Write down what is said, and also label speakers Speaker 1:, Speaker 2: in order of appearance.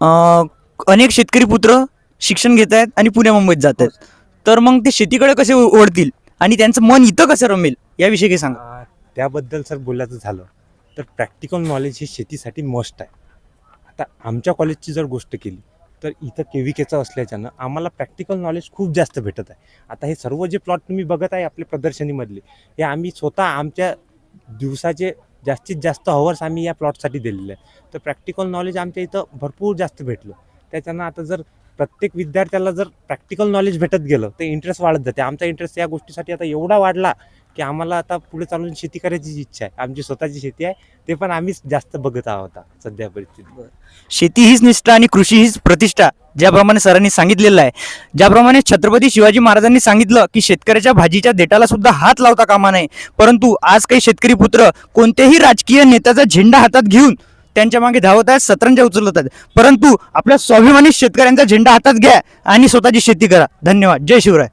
Speaker 1: अनेक शेतकरी पुत्र शिक्षण घेत आहेत आणि पुण्या मुंबईत जात आहेत. तर मग ते शेतीकडे कसे ओढतील आणि त्यांचं मन इथं कसं रमेल याविषयी काही सांगा.
Speaker 2: त्याबद्दल सर बोलायचं झालं तर प्रॅक्टिकल नॉलेज हे शेतीसाठी मस्ट आहे. आता आमच्या कॉलेजची जर गोष्ट केली तर इथं के व्ही केचं असल्याच्यानं आम्हाला प्रॅक्टिकल नॉलेज खूप जास्त भेटत आहे. आता हे सर्व जे प्लॉट तुम्ही बघत आहे आपल्या प्रदर्शनीमधले हे आम्ही स्वतः आमच्या दिवसाचे जास्तीत जास्त हवर्स आम्ही या प्लॉटसाठी दिलेले आहे तर प्रॅक्टिकल नॉलेज आमच्या इथं भरपूर जास्त भेटलं. त्याच्यानं आता जर प्रत्येक विद्यार्थ्याला जर प्रॅक्टिकल नॉलेज भेटत गेलं तर इंटरेस्ट वाढत जाते. आमचा इंटरेस्ट या गोष्टीसाठी आता एवढा वाढला की आम्हाला आता पुढे चालून शेती करायची इच्छा आहे. आमची स्वतःची शेती आहे. ते पण आम्हीच जास्त बघत आहोत सध्या परिस्थितीत.
Speaker 1: शेती हीच निष्ठा आणि कृषी हीच प्रतिष्ठा. ज्याप्रमाणे सरांनी सांगितलेलं आहे ज्याप्रमाणे छत्रपती शिवाजी महाराजांनी सांगितलं की शेतकऱ्याच्या भाजीच्या देटाला सुद्धा हात लावता कामा नये. परंतु आज काही शेतकरी पुत्र कोणत्याही राजकीय नेत्याचा झेंडा हातात घेऊन त्यांच्या मागे धावत आहेत सतरंजा उचलत आहेत. परंतु आपल्या स्वाभिमानी शेतकऱ्यांचा झेंडा हातात घ्या आणि स्वतःची शेती करा. धन्यवाद. जय शिवराय.